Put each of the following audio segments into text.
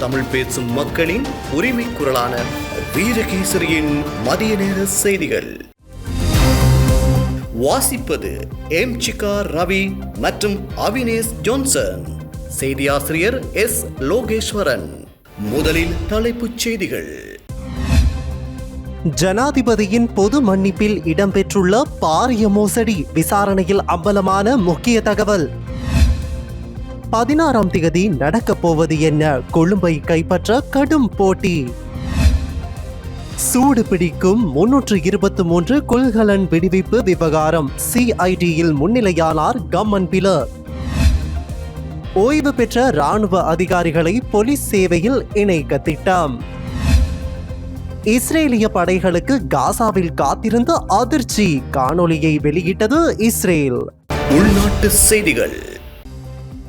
தமிழ் பேசும் மக்களின் உரிமை குரலான வீரகேசரியின் மதிய நேர செய்திகள். வாசிப்பது எம் சிகா ரவி மற்றும் அவினேஷ் ஜோன்சன். செய்தியாசிரியர் எஸ் லோகேஸ்வரன். முதலில் தலைப்புச் செய்திகள். ஜனாதிபதியின் பொது மன்னிப்பில் இடம்பெற்றுள்ள பாரிய மோசடி விசாரணையில் அம்பலமான முக்கிய தகவல். பதினாறாம் திகதி நடக்கப் போவது என்ன? கொழும்பை கைப்பற்ற கடும் போட்டி. சூடு பிடிக்கும் முன்னூற்று இருபத்தி மூன்று கொள்கலன் விடுவிப்பு விவகாரம். சிஐடியில் முன்னிலையானார் கம்மன் பில ஓய்வு பெற்ற ராணுவ அதிகாரிகளை போலீஸ் சேவையில் இணைக்க திட்டம். இஸ்ரேலிய படைகளுக்கு காசாவில் காத்திருந்த அதிர்ச்சி. காணொளியை வெளியிட்டது இஸ்ரேல். உள்நாட்டு செய்திகள்.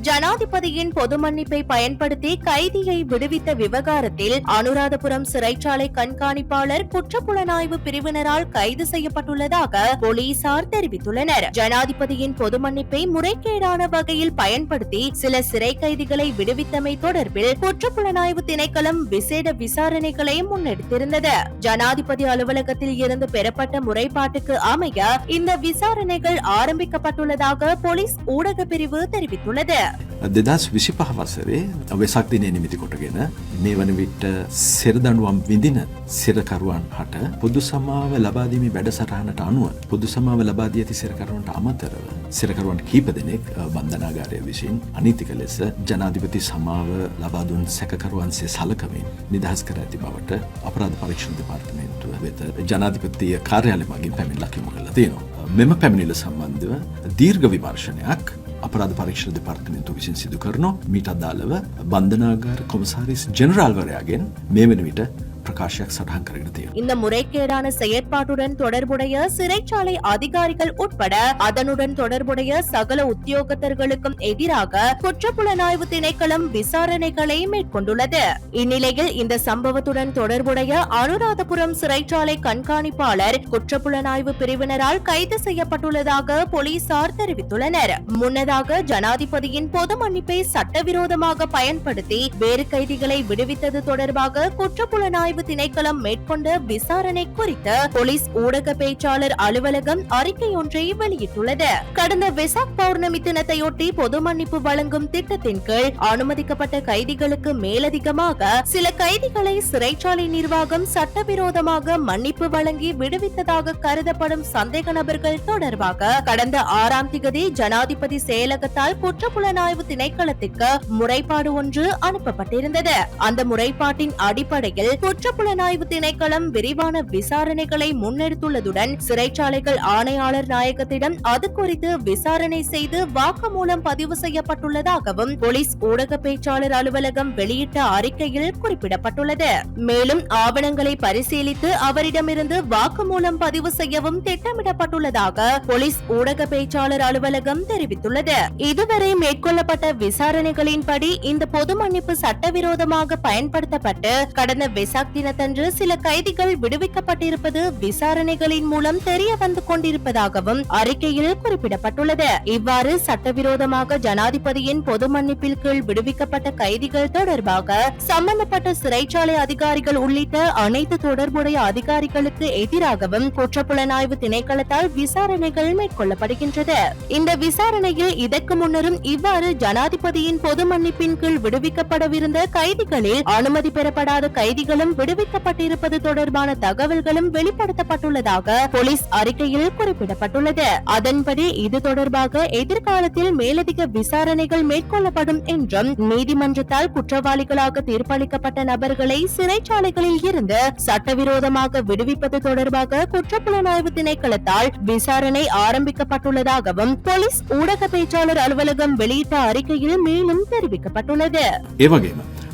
ஜனாதிபதியின் பொது மன்னிப்பை பயன்படுத்தி கைதியை விடுவித்த விவகாரத்தில் அனுராதபுரம் சிறைச்சாலை கண்காணிப்பாளர் குற்றப்புலனாய்வு பிரிவினரால் கைது செய்யப்பட்டுள்ளதாக போலீசார் தெரிவித்துள்ளனர். ஜனாதிபதியின் பொது மன்னிப்பை முறைகேடான வகையில் பயன்படுத்தி சில சிறை கைதிகளை விடுவித்தமை தொடர்பில் குற்றப்புலனாய்வு திணைக்களம் விசேட விசாரணைகளை முன்னெடுத்திருந்தது. ஜனாதிபதி அலுவலகத்தில் இருந்து பெறப்பட்ட முறைப்பாட்டுக்கு அமைய இந்த விசாரணைகள் ஆரம்பிக்கப்பட்டுள்ளதாக போலீஸ் ஊடக பிரிவு தெரிவித்துள்ளது. දෙදස් විසි පහවසරේ වෙසක් දිනය නිමිති කොටගෙන මේ වන විට සෙරදඩුවම් විඳින සිරකරුවන් හට පොදු සමාව ලබාදීම වැඩසටහනට අනුව පොදු සමාව ලබාදී ඇති සිරකරුවන්ට අමතරව සිරකරුවන් කීප දෙනෙක් බන්ධනාගාරය විසින් අනිතික ලෙස ජනාධිපති සමාව ලබාදුන් සැකරුවන්සේ සලකමින් නිදහස් කර ඇති බවට අපරාධ පරීක්ෂණ දෙපාර්තමේන්තුව වෙත ජනාධිපතිය කාර්යාල මගින් පැමිල් ලකිම කළ තියෙනවා. මෙම පැමිණිල සම්බන්ධව දීර්ඝ විමර්ශනයක් අපරාධ පරීක්ෂණ දෙපාර්තමේන්තුව විසින් සිදු කරනවා මීට අදාළව බන්ධනාගාර කොමසාරිස් ජෙනරාල්වරයාගෙන් මේ වන විට பிரகாஷ் சடாங்கர் இந்த முறைகேடான செயற்பாட்டுடன் தொடர்புடைய சிறைச்சாலை அதிகாரிகள் உட்பட அதனுடன் தொடர்புடைய சகல உத்தியோகத்தர்களுக்கும் எதிராக குற்றப்புலனாய்வு திணைக்களம் விசாரணைகளை மேற்கொண்டுள்ளது. இந்நிலையில் இந்த சம்பவத்துடன் தொடர்புடைய அனுராதபுரம் சிறைச்சாலை கண்காணிப்பாளர் குற்றப்புலனாய்வு பிரிவினரால் கைது செய்யப்பட்டுள்ளதாக போலீசார் தெரிவித்துள்ளனர். முன்னதாக ஜனாதிபதியின் பொது மன்னிப்பை சட்டவிரோதமாக பயன்படுத்தி வேறு கைதிகளை விடுவித்தது தொடர்பாக குற்றப்புலனாய்வு புலனாய்வு திணைக்களம் மேற்கொண்ட விசாரணை குறித்து போலீஸ் ஊடக பேச்சாளர் அலுவலகம் அறிக்கை ஒன்றை வெளியிட்டுள்ளது. கடந்த விசாக் பௌர்ணமி தினத்தையொட்டி பொது மன்னிப்பு வழங்கும் திட்டத்தின் கீழ் அனுமதிக்கப்பட்ட கைதிகளுக்கு மேலதிகமாக சில கைதிகளை சிறைச்சாலை நிர்வாகம் சட்டவிரோதமாக மன்னிப்பு வழங்கி விடுவித்ததாக கருதப்படும் சந்தேக நபர்கள் தொடர்பாக கடந்த ஆறாம் திகதி ஜனாதிபதி செயலகத்தால் குற்றப்புலனாய்வு திணைக்களத்திற்கு முறைப்பாடு ஒன்று அனுப்பப்பட்டிருந்தது. அந்த முறைப்பாட்டின் அடிப்படையில் குற்றப்புலனாய்வு திணைக்களம் விரிவான விசாரணைகளை முன்னெடுத்துள்ளதுடன் சிறைச்சாலைகள் ஆணையாளர் நாயகத்திடம் அது குறித்து விசாரணை செய்து வாக்குமூலம் பதிவு செய்யப்பட்டுள்ளதாகவும் போலீஸ் ஊடக பேச்சாளர் அலுவலகம் வெளியிட்ட அறிக்கையில் குறிப்பிடப்பட்டுள்ளது. மேலும் ஆவணங்களை பரிசீலித்து அவரிடமிருந்து வாக்குமூலம் பதிவு செய்யவும் திட்டமிடப்பட்டுள்ளதாக போலீஸ் ஊடக பேச்சாளர் அலுவலகம் தெரிவித்துள்ளது. இதுவரை மேற்கொள்ளப்பட்ட விசாரணைகளின்படி இந்த பொது மன்னிப்பு சட்டவிரோதமாக பயன்படுத்தப்பட்டு கடந்த வெசாக் தினத்தன்று சில கைதிகள் விடுவிக்கப்பட்டிருப்பது விசாரணைகளின் மூலம் தெரிய வந்து கொண்டிருப்பதாகவும் அறிக்கையில் குறிப்பிடப்பட்டுள்ளது. இவ்வாறு சட்டவிரோதமாக ஜனாதிபதியின் பொது மன்னிப்பில் கீழ் விடுவிக்கப்பட்ட கைதிகள் தொடர்பாக சம்பந்தப்பட்ட சிறைச்சாலை அதிகாரிகள் உள்ளிட்ட அனைத்து தொடர்புடைய அதிகாரிகளுக்கு எதிராகவும் குற்றப்புலனாய்வு திணைக்களத்தால் விசாரணைகள் மேற்கொள்ளப்படுகின்றது. இந்த விசாரணையில் இதற்கு முன்னரும் இவ்வாறு ஜனாதிபதியின் பொது மன்னிப்பின் கீழ் விடுவிக்கப்படவிருந்த கைதிகளில் அனுமதி பெறப்படாத கைதிகளும் விடுவிக்கப்பட்டிருப்பது தொடர்பான தகவல்களும் வெளிப்படுத்தப்பட்டுள்ளதாக போலீஸ் அறிக்கையில் குறிப்பிடப்பட்டுள்ளது. அதன்படி இது தொடர்பாக எதிர்காலத்தில் மேலதிக விசாரணைகள் மேற்கொள்ளப்படும் என்றும் நீதிமன்றத்தால் குற்றவாளிகளாக தீர்ப்பளிக்கப்பட்ட நபர்களை சிறைச்சாலைகளில் இருந்து சட்டவிரோதமாக விடுவிப்பது தொடர்பாக குற்றப்புலனாய்வு திணைக்களத்தால் விசாரணை ஆரம்பிக்கப்பட்டுள்ளதாகவும் போலீஸ் ஊடக பேச்சாளர் அலுவலகம் வெளியிட்ட அறிக்கையில் மேலும் தெரிவிக்கப்பட்டுள்ளது.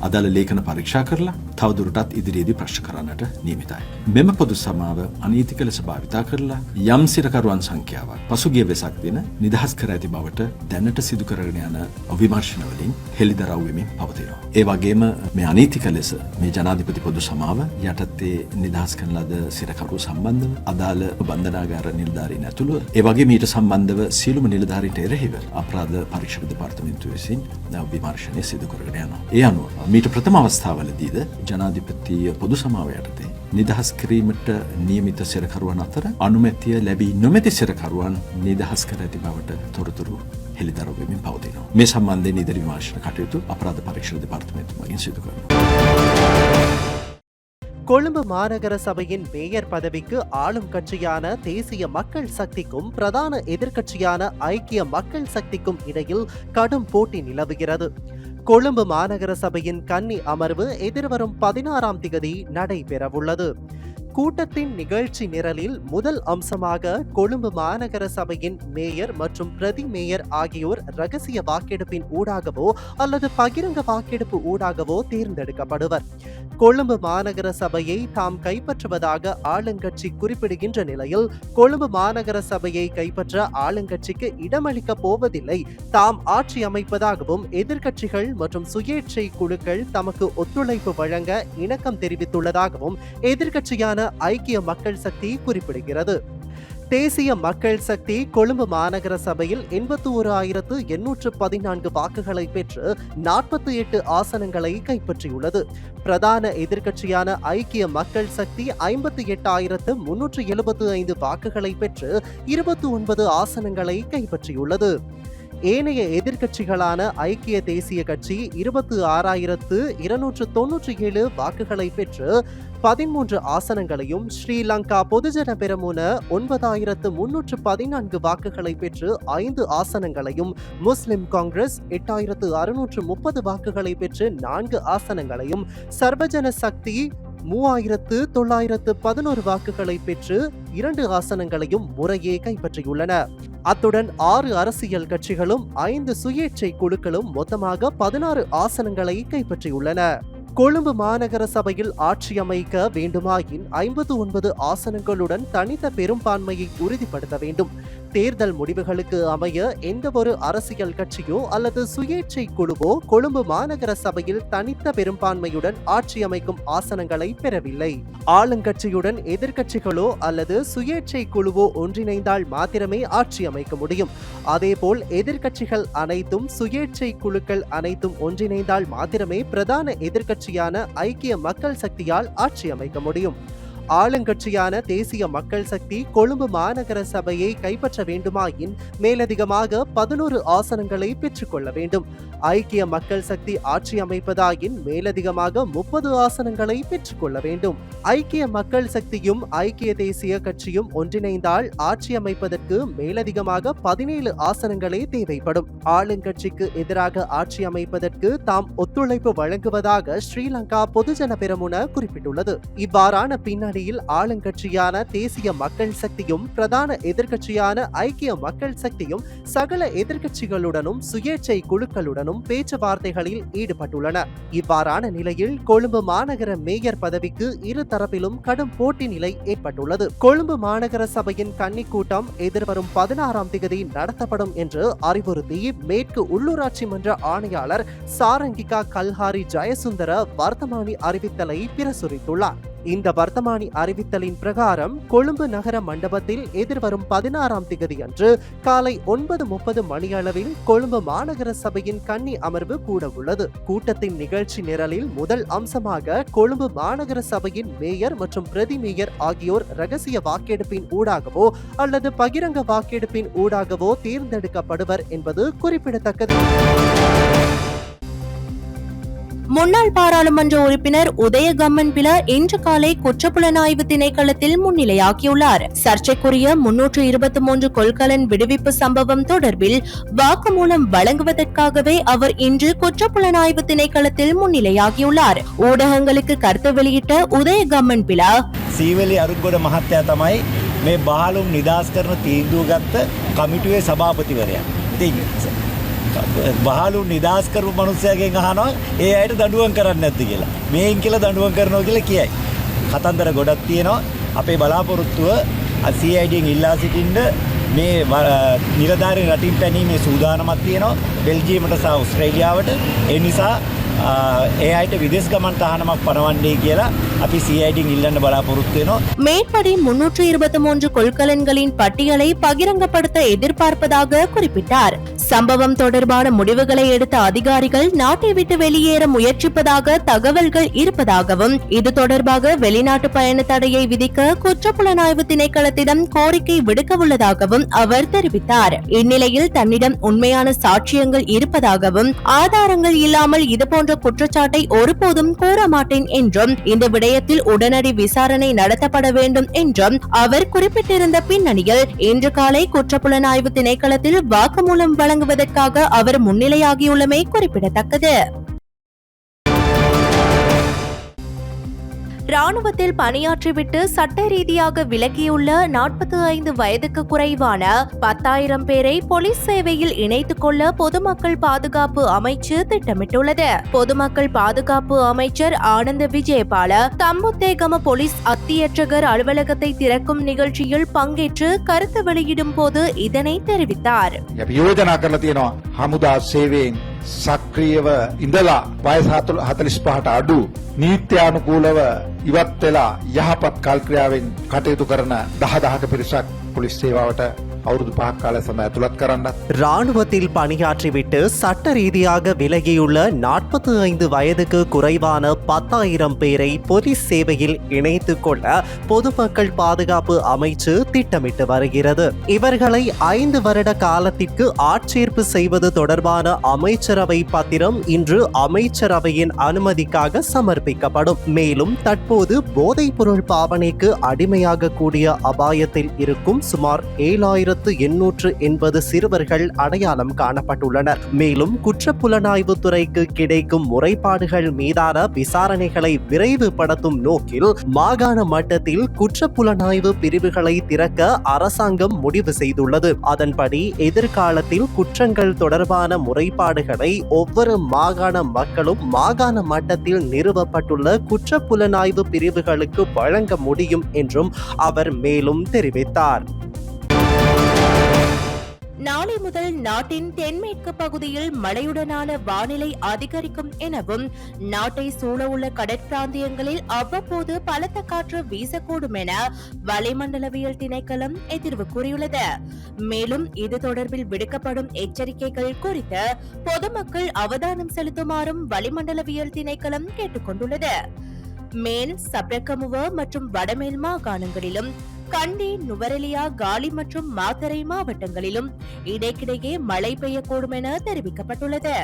අදාළ ලේඛන පරීක්ෂා කරලා තවදුරටත් ඉදිරියේදී ප්‍රශ්න කරන්නට නියමිතයි. මෙම පොදු සමාව අනීතික ලෙස භාවිතා කරලා යම් සිරකරුවන් සංඛ්‍යාවක් පසුගිය වෙසක් දින නිදහස් කර ඇති බවට දැනට සිදු කරගෙන යන විමර්ශන වලින් හෙළිදරව් වෙමින් පවතිනවා. ඒ වගේම මේ අනීතික ලෙස මේ ජනාධිපති පොදු සමාව යටතේ නිදහස් කරන ලද සිරකරු සම්බන්ධව අදාළ බන්ධනාගාර නිලධාරීන් ඇතුළුව ඒ වගේ මීට සම්බන්ධව සියලුම නිලධාරීන්ට එරෙහිව අපරාධ පරීක්ෂක දෙපාර්තමේන්තුව විසින් විමර්ශනය සිදු කරගෙන යනවා. ඒ අනුව මීට ප්‍රථම අවස්ථාවලදීද ජනාධිපති පොදු සමාව යටතේ නිදහස් කිරීමට නියමිත සිරකරුවන් අතර අනුමැතිය ලැබී නොමැති සිරකරුවන් නිදහස් කර ඇති බවට තොරතුරු හෙළිදරවමින් පවතිනවා. මේ සම්බන්ධයෙන් ඉදිරි විමර්ශන කටයුතු අපරාධ පරීක්ෂණ දෙපාර්තමේන්තුව මගින් සිදු කරනවා. கொழும்பு மாநகர சபையின் மேயர் பதவிக்கு ஆளும் கட்சியான தேசிய மக்கள் சக்திக்கும் பிரதான எதிர்க்கட்சியான ஐக்கிய மக்கள் சக்திக்கும் இடையில் கடும் போட்டி நிலவுகிறது கொழும்பு மாநகர சபையின் கன்னி அமர்வு எதிர்வரும் பதினாறாம் திகதி நடைபெறவுள்ளது. கூட்டத்தின் நிகழ்ச்சி நிரலில் முதல் அம்சமாக கொழும்பு மாநகர சபையின் மேயர் மற்றும் பிரதி மேயர் ஆகியோர் ரகசிய வாக்கெடுப்பின் ஊடாகவோ அல்லது பகிரங்க வாக்கெடுப்பு ஊடாகவோ தேர்ந்தெடுக்கப்படுவர். கொழும்பு மாநகர சபையை தாம் கைப்பற்றுவதாக ஆளுங்கட்சி குறிப்பிடுகின்ற நிலையில் கொழும்பு மாநகர சபையை கைப்பற்ற ஆளுங்கட்சிக்கு இடமளிக்க போவதில்லை. தாம் ஆட்சி அமைப்பதாகவும் எதிர்க்கட்சிகள் மற்றும் சுயேட்சை குழுக்கள் தமக்கு ஒத்துழைப்பு வழங்க இணக்கம் தெரிவித்துள்ளதாகவும் எதிர்க்கட்சியான ஐக்கிய மக்கள் சக்தி குறிப்பிடுகிறது. தேசிய மக்கள் சக்தி கொழும்பு மாநகர சபையில் எண்பத்தி ஒரு ஆயிரத்து எண்ணூற்று பதினான்கு வாக்குகளை பெற்று நாற்பத்தி எட்டு ஆசனங்களை கைப்பற்றியுள்ளது. பிரதான எதிர்க்கட்சியான ஐக்கிய மக்கள் சக்தி ஐம்பத்தி எட்டாயிரத்து முன்னூற்று எழுபத்து ஐந்து வாக்குகளை பெற்று இருபத்தி ஒன்பது ஆசனங்களை கைப்பற்றியுள்ளது. ஏனைய எதிர்க்கட்சிகளான ஐக்கிய தேசிய கட்சி இருபத்து ஆறாயிரத்து இருநூற்று தொன்னூற்றி ஏழு வாக்குகளை பெற்று பதிமூன்று ஆசனங்களையும் ஸ்ரீலங்கா பொதுஜன பெரமுன ஒன்பதாயிரத்து முன்னூற்று பதினான்கு வாக்குகளை பெற்று ஐந்து ஆசனங்களையும் முஸ்லிம் காங்கிரஸ் எட்டாயிரத்து அறுநூற்று முப்பது வாக்குகளை பெற்று நான்கு ஆசனங்களையும் சர்வஜன சக்தி மூவாயிரத்து தொள்ளாயிரத்து பதினோரு வாக்குகளை பெற்று இரண்டு ஆசனங்களையும் முறையே கைப்பற்றியுள்ளன. அத்துடன் ஆறு அரசியல் கட்சிகளும் ஐந்து சுயேட்சை குழுக்களும் மொத்தமாக பதினாறு ஆசனங்களை கைப்பற்றியுள்ளன. கொழும்பு மாநகர சபையில் ஆட்சி அமைக்க வேண்டுமாயின் ஐம்பது ஒன்பது ஆசனங்களுடன் தனித்த பெரும்பான்மையை உறுதிப்படுத்த வேண்டும். தேர்தல் முடிவுகளுக்கு அமைய எந்த ஒரு அரசியல் கட்சியோ அல்லது சுயேட்சை குழுவோ கொழும்பு மாநகர சபையில் தனித்த பெரும்பான்மையுடன் ஆட்சி அமைக்கும் ஆசனங்களை பெறவில்லை. ஆளுங்கட்சியுடன் எதிர்க்கட்சிகளோ அல்லது சுயேட்சை குழுவோ ஒன்றிணைந்தால் மாத்திரமே ஆட்சி அமைக்க முடியும். அதேபோல் எதிர்க்கட்சிகள் அனைத்தும் சுயேட்சை குழுக்கள் அனைத்தும் ஒன்றிணைந்தால் மாத்திரமே பிரதான எதிர்க்கட்சியான ஐக்கிய மக்கள் சக்தியால் ஆட்சி அமைக்க முடியும். ஆளுங்கட்சியான தேசிய மக்கள் சக்தி கொழும்பு மாநகர சபையை கைப்பற்ற வேண்டுமாயின் மேலதிகமாக பதினோரு ஆசனங்களை பெற்றுக்கொள்ள வேண்டும். ஐக்கிய மக்கள் சக்தி ஆட்சி அமைப்பதாயின் மேலதிகமாக முப்பது ஆசனங்களை பெற்றுக்கொள்ள வேண்டும். ஐக்கிய மக்கள் சக்தியும் ஐக்கிய தேசிய கட்சியும் ஒன்றிணைந்தால் ஆட்சி அமைப்பதற்கு மேலதிகமாக பதினேழு ஆசனங்களே தேவைப்படும். ஆளுங்கட்சிக்கு எதிராக ஆட்சி அமைப்பதற்கு தாம் ஒத்துழைப்பு வழங்குவதாக ஸ்ரீலங்கா பொதுஜன பெருமுன குறிப்பிட்டுள்ளது. இவ்வாறான பின்னணியில் ஆளுங்கட்சியான தேசிய மக்கள் சக்தியும் பிரதான எதிர்க்கட்சியான ஐக்கிய மக்கள் சக்தியும் சகல எதிர்க்கட்சிகளுடனும் சுயேட்சை குழுக்களுடனும் பேச்சுவார்த்தைகளில் ஈடுபட்டுள்ளன. இவ்வாறான நிலையில் கொழும்பு மாநகர மேயர் பதவிக்கு இரு தரப்பிலும் கடும் போட்டி நிலை ஏற்பட்டுள்ளது. கொழும்பு மாநகர சபையின் கன்னி கூட்டம் எதிர்வரும் பதினாறாம் தேதி நடத்தப்படும் என்று அறிவுறுத்தி மேற்கு உள்ளூராட்சி மன்ற ஆணையாளர் சாரங்கிகா கல்ஹாரி ஜெயசுந்தர வர்த்தமானி அறிவித்தலை பிரசுரித்துள்ளார். இந்த வர்த்தமானி அறிவித்தலின் பிரகாரம் கொழும்பு நகர மண்டபத்தில் எதிர்வரும் பதினாறாம் திகதி அன்று காலை ஒன்பது முப்பது மணியளவில் கொழும்பு மாநகர சபையின் கன்னி அமர்வு கூட உள்ளது கூட்டத்தின் நிகழ்ச்சி நிரலில் முதல் அம்சமாக கொழும்பு மாநகர சபையின் மேயர் மற்றும் பிரதி மேயர் ஆகியோர் ரகசிய வாக்கெடுப்பின் ஊடாகவோ அல்லது பகிரங்க வாக்கெடுப்பின் ஊடாகவோ தேர்ந்தெடுக்கப்படுவர் என்பது குறிப்பிடத்தக்கது. முன்னாள் பாராளுமன்ற உறுப்பினர் உதயகம்மன் பில இன்று காலை குற்றப்புலனாய்வு திணைக்களத்தில் முன்னிலையாகியுள்ளார் சர்ச்சைக்குரிய முன்னூற்று இருபத்தி மூன்று கொள்கலன் விடுவிப்பு சம்பவம் தொடர்பில் வாக்குமூலம் வழங்குவதற்காகவே அவர் இன்று குற்றப்புலனாய்வு திணைக்களத்தில் முன்னிலையாகியுள்ளார் ஊடகங்களுக்கு கருத்து வெளியிட்ட உதயகம்மன் பில සීවලි අරුගොඩ මහත්තයා තමයි මේ බහලුම් නිදහස් කරන තීන්දුව ගත්ත කමිටුවේ සභාපතිවරයා. ඉතින් බහලු නිදස් කරපු මනුස්සයගෙන් අහනවා ඒ අයට දඩුවන් කරන්න නැද්ද කියලා. මේන් කියලා දඩුවන් කරනවා කියලා කියයි. කතන්දර ගොඩක් තියෙනවා. අපේ බලාපොරොත්තුව CIDෙන් ඉල්ලා සිටින්න මේ ව- නිලධාරීන් රටින් පැනීමේ සූදානමක් තියෙනවා. බෙල්ජියමට සහ ඔස්ට්‍රේලියාවට. ඒ නිසා ආ, ඒ අයට විදෙස් ගමන් තහනමක් පනවන්නේ කියලා අපි CIDෙන් ඉල්ලන්න බලාපොරොත්තු වෙනවා. மேற்படி முன்னூற்று இருபத்தி மூன்று கொள்கலன்களின் பட்டியலை பகிரங்கப்படுத்த எதிர்பார்ப்பதாக குறிப்பிட்டார் சம்பவம் தொடர்பான முடிவுகளை எடுத்த அதிகாரிகள் நாட்டை விட்டு வெளியேற முயற்சிப்பதாக தகவல்கள் இருப்பதாகவும் இது தொடர்பாக வெளிநாட்டு பயண தடையை விதிக்க குற்றப்புலனாய்வு திணைக்களத்திடம் கோரிக்கை விடுக்க உள்ளதாகவும் அவர் தெரிவித்தார். இந்நிலையில் தன்னிடம் உண்மையான சாட்சியங்கள் இருப்பதாகவும் ஆதாரங்கள் இல்லாமல் இதுபோன்ற குற்றச்சாட்டை ஒருபோதும் கூற மாட்டேன் என்றும் இந்த விடயத்தில் உடனடி விசாரணை நடத்தப்பட வேண்டும் என்றும் அவர் குறிப்பிட்டிருந்த பின்னணியில் இன்று காலை குற்றப்புலனாய்வு திணைக்களத்தில் வாக்குமூலம் வழங்க வழங்குவதற்காக அவர் முன்னிலையாகியுள்ளமை குறிப்பிடத்தக்கது. ராணுவத்தில் பணியாற்றிவிட்டு சட்ட ரீதியாக விலகியுள்ள நாற்பத்தி ஐந்து வயதுக்கு குறைவான பத்தாயிரம் பேரை போலீஸ் சேவையில் இணைத்துக் கொள்ள பொதுமக்கள் பாதுகாப்பு அமைச்சு திட்டமிட்டுள்ளது. பொதுமக்கள் பாதுகாப்பு அமைச்சர் ஆனந்த விஜயபால தம்புத்தேகம போலீஸ் அத்தியற்றகர் அலுவலகத்தை திறக்கும் நிகழ்ச்சியில் பங்கேற்று கருத்து வெளியிடும் போது இதனை தெரிவித்தார். අපි යෝජනා කරලා තියෙනවා හමුදා සේවයෙන් සක්‍රියව ඉඳලා වයස හතලිස් පහට අඩු නීත්‍යානුකූලව ඉවත් වෙලා යහපත් කල්ක්‍රියාවෙන් කටයුතු කරන දහදහක පිරිසක් පොලිස් සේවාවට අවුරුදු පහක් කාලය සඳහා ඇතුළත් කරන්නත් ராணுவத்தில் பணியாற்றிவிட்டு சட்ட ரீதியாக விலகியுள்ள நாற்பத்தி ஐந்து வயதுக்கு குறைவான பத்தாயிரம் பேரை போலீஸ் சேவையில் இணைத்துக் கொள்ள பொதுமக்கள் பாதுகாப்பு அமைச்சு திட்டமிட்டு வருகிறது இவர்களை ஐந்து வருட காலத்திற்கு ஆட்சேர்ப்பு செய்வது தொடர்பான அமைச்சரவை பத்திரம் இன்று அமைச்சரவையின் அனுமதிக்காக சமர்ப்பிக்கப்படும் மேலும் தற்போது போதைப் பொருள் பாவனைக்கு அடிமையாக கூடிய அபாயத்தில் இருக்கும் சுமார் ஏழாயிரத்து எண்ணூற்று எண்பது சிறுவர்கள் அடையாளம் காணப்பட்டுள்ளனர். மேலும் குற்றப்புலனாய்வு துறைக்கு கிடைக்கும் முறைப்பாடுகள் மீதான விசாரணைகளை விரைவுபடுத்தும் நோக்கில் மாகாண மட்டத்தில் குற்றப்புலனாய்வு பிரிவுகளை திறக்க அரசாங்கம் முடிவு செய்துள்ளது. அதன்படி எதிர்காலத்தில் குற்றங்கள் தொடர்பான முறைப்பாடுகளை ஒவ்வொரு மாகாண மக்களும் மாகாண மட்டத்தில் நிறுவப்பட்டுள்ள குற்றப்புலனாய்வு பிரிவுகளுக்கு வழங்க முடியும் என்றும் அவர் மேலும் தெரிவித்தார். நாளை முதல் நாட்டின் தென்மேற்கு பகுதியில் மழையுடனான வானிலை அதிகரிக்கும் எனவும் நாட்டை சூழவுள்ள கடற்பிராந்தியங்களில் அவ்வப்போது பலத்த காற்று வீசக்கூடும் என வளிமண்டலவியல் திணைக்களம் எதிர்வு கூறியுள்ளது. மேலும் இது தொடர்பில் விடுக்கப்படும் எச்சரிக்கைகள் குறித்து பொதுமக்கள் அவதானம் செலுத்துமாறும் வளிமண்டலவியல் திணைக்களம் கேட்டுக்கொண்டுள்ளது. மேல் சப்ரகமுவ மற்றும் வடமேல் மாகாணங்களிலும் கண்டி நுவரெலியா காலி மற்றும் மாத்தரை மாவட்டங்களிலும் இடைக்கிடையே மழை பெய்யக்கூடும் என தெரிவிக்கப்பட்டுள்ளது.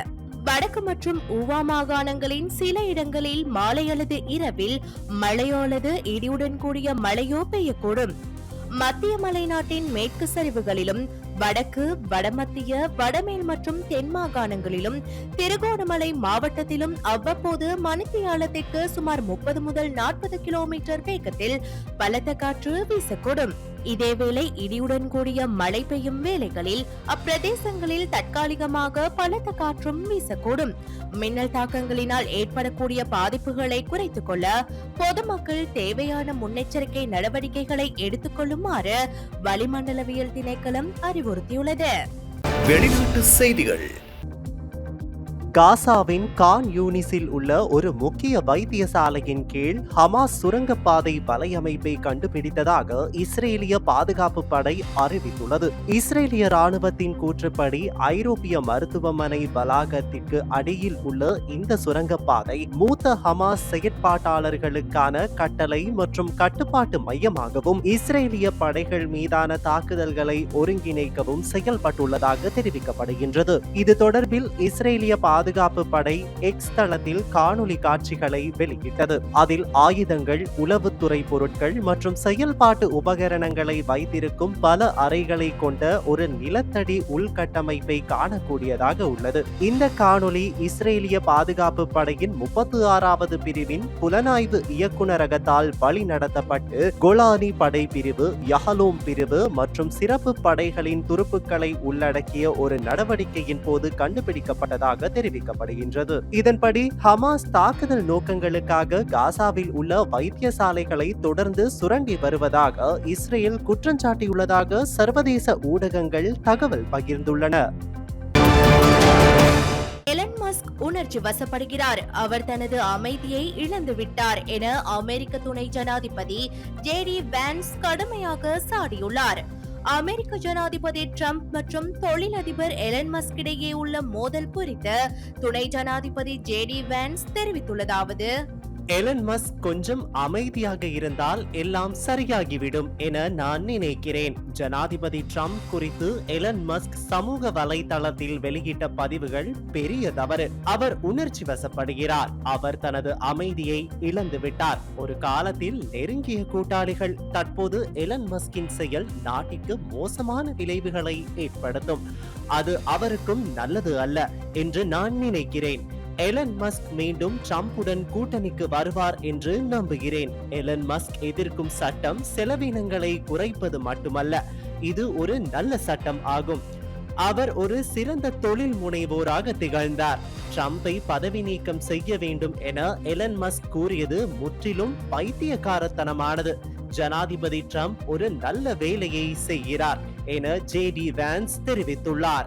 வடக்கு மற்றும் ஊவா மாகாணங்களின் சில இடங்களில் மாலை அல்லது இரவில் மழையோ அல்லது இடியுடன் கூடிய மழையோ பெய்யக்கூடும். மத்திய மலைநாட்டின் மேற்கு சரிவுகளிலும் வடக்கு வடமத்திய வடமேல் மற்றும் தென் மாகாணங்களிலும் திருகோணமலை மாவட்டத்திலும் அவ்வப்போது மணித்தியாலத்திற்கு சுமார் முப்பது முதல் நாற்பது கிலோமீட்டர் வேகத்தில் பலத்த காற்று வீசக்கூடும். இதேவேளை இடியுடன் கூடிய மழை பெய்யும் வேளைகளில் அப்பிரதேசங்களில் தற்காலிகமாக பலத்த காற்றும் வீசக்கூடும். மின்னல் தாக்கங்களினால் ஏற்படக்கூடிய பாதிப்புகளை குறைத்துக் கொள்ள பொதுமக்கள் தேவையான முன்னெச்சரிக்கை நடவடிக்கைகளை எடுத்துக் கொள்ளுமாறு வளிமண்டலவியல் திணைக்களம் அறிவுறுத்தியுள்ளது. வெளிநாட்டு செய்திகள். காசாவின் கான் யூனிஸில் உள்ள ஒரு முக்கிய வைத்தியசாலையின் கீழ் ஹமாஸ் சுரங்கப்பாதை வலையமைப்பை கண்டுபிடித்ததாக இஸ்ரேலிய பாதுகாப்பு படை அறிவித்துள்ளது. இஸ்ரேலிய ராணுவத்தின் கூற்றுப்படி ஐரோப்பிய மருத்துவமனை வளாகத்திற்கு அடியில் உள்ள இந்த சுரங்கப்பாதை மூத்த ஹமாஸ் செயற்பாட்டாளர்களுக்கான கட்டளை மற்றும் கட்டுப்பாட்டு மையமாகவும் இஸ்ரேலிய படைகள் மீதான தாக்குதல்களை ஒருங்கிணைக்கவும் செயல்பட்டுள்ளதாக தெரிவிக்கப்படுகின்றது. இது தொடர்பில் இஸ்ரேலிய பாதுகாப்பு பாதுகாப்பு படை எக்ஸ் தளத்தில் காணொளி காட்சிகளை வெளியிட்டது. அதில் ஆயுதங்கள் உளவுத்துறை பொருட்கள் மற்றும் செயல்பாட்டு உபகரணங்களை வைத்திருக்கும் பல அறைகளை கொண்ட ஒரு நிலத்தடி உள்கட்டமைப்பை காணக்கூடியதாக உள்ளது. இந்த காணொளி இஸ்ரேலிய பாதுகாப்பு படையின் முப்பத்தி ஆறாவது பிரிவின் புலனாய்வு இயக்குநரகத்தால் வழி நடத்தப்பட்டு கோலானி படை பிரிவு யஹலோம் பிரிவு மற்றும் சிறப்பு படைகளின் துருப்புக்களை உள்ளடக்கிய ஒரு நடவடிக்கையின் போது கண்டுபிடிக்கப்பட்டதாக தெரிவிக்கப்படுகின்றது. இதன்படி ஹமாஸ் தாக்குதல் நோக்கங்களுக்காக காசாவில் உள்ள வைத்தியசாலைகளை தொடர்ந்து சுரண்டி வருவதாக இஸ்ரேல் குற்றஞ்சாட்டியுள்ளதாக சர்வதேச ஊடகங்கள் தகவல் பகிர்ந்துள்ளன. எலன் மஸ்க் உணர்ச்சி வசப்படுகிறார். அவர் தனது அமைதியை இழந்து விட்டார் என அமெரிக்க துணை ஜனாதிபதி ஜேடி வேன்ஸ் கடுமையாக சாடியுள்ளார். அமெரிக்க ஜனாதிபதி ட்ரம்ப் மற்றும் தொழிலதிபர் எலன் மஸ்க் இடையே உள்ள மோதல் குறித்து துணை ஜனாதிபதி ஜேடி வேன்ஸ் தெரிவித்துள்ளதாவது. எலன் மஸ்க் கொஞ்சம் அமைதியாக இருந்தால் எல்லாம் சரியாகிவிடும் என நான் நினைக்கிறேன். ஜனாதிபதி ட்ரம்ப் குறித்து எலன் மஸ்க் சமூக வலைதளத்தில் வெளியிட்ட பதிவுகள் பெரிய தவறு. அவர் உணர்ச்சி வசப்படுகிறார். அவர் தனது அமைதியை இழந்து விட்டார். ஒரு காலத்தில் நெருங்கிய கூட்டாளிகள் தற்போது எலன் மஸ்கின் செயல் நாட்டிற்கு மோசமான விளைவுகளை ஏற்படுத்தும். அது அவருக்கும் நல்லது அல்ல என்று நான் நினைக்கிறேன். எலன் மஸ்க் மீண்டும் ட்ரம்புடன் கூட்டணிக்கு வருவார் என்று நம்புகிறேன். எலன் மஸ்க் எதிர்க்கும் சட்டம் செலவினங்களை குறைப்பது மட்டுமல்ல இது ஒரு நல்ல சட்டம் ஆகும். அவர் ஒரு சிறந்த தொழில் முனைவோராக திகழ்ந்தார். ட்ரம்பை பதவி நீக்கம் செய்ய வேண்டும் என எலன் மஸ்க் கூறியது முற்றிலும் பைத்தியக்காரத்தனமானது. ஜனாதிபதி ட்ரம்ப் ஒரு நல்ல வேலையை செய்கிறார் என ஜே டி வேன்ஸ் தெரிவித்துள்ளார்.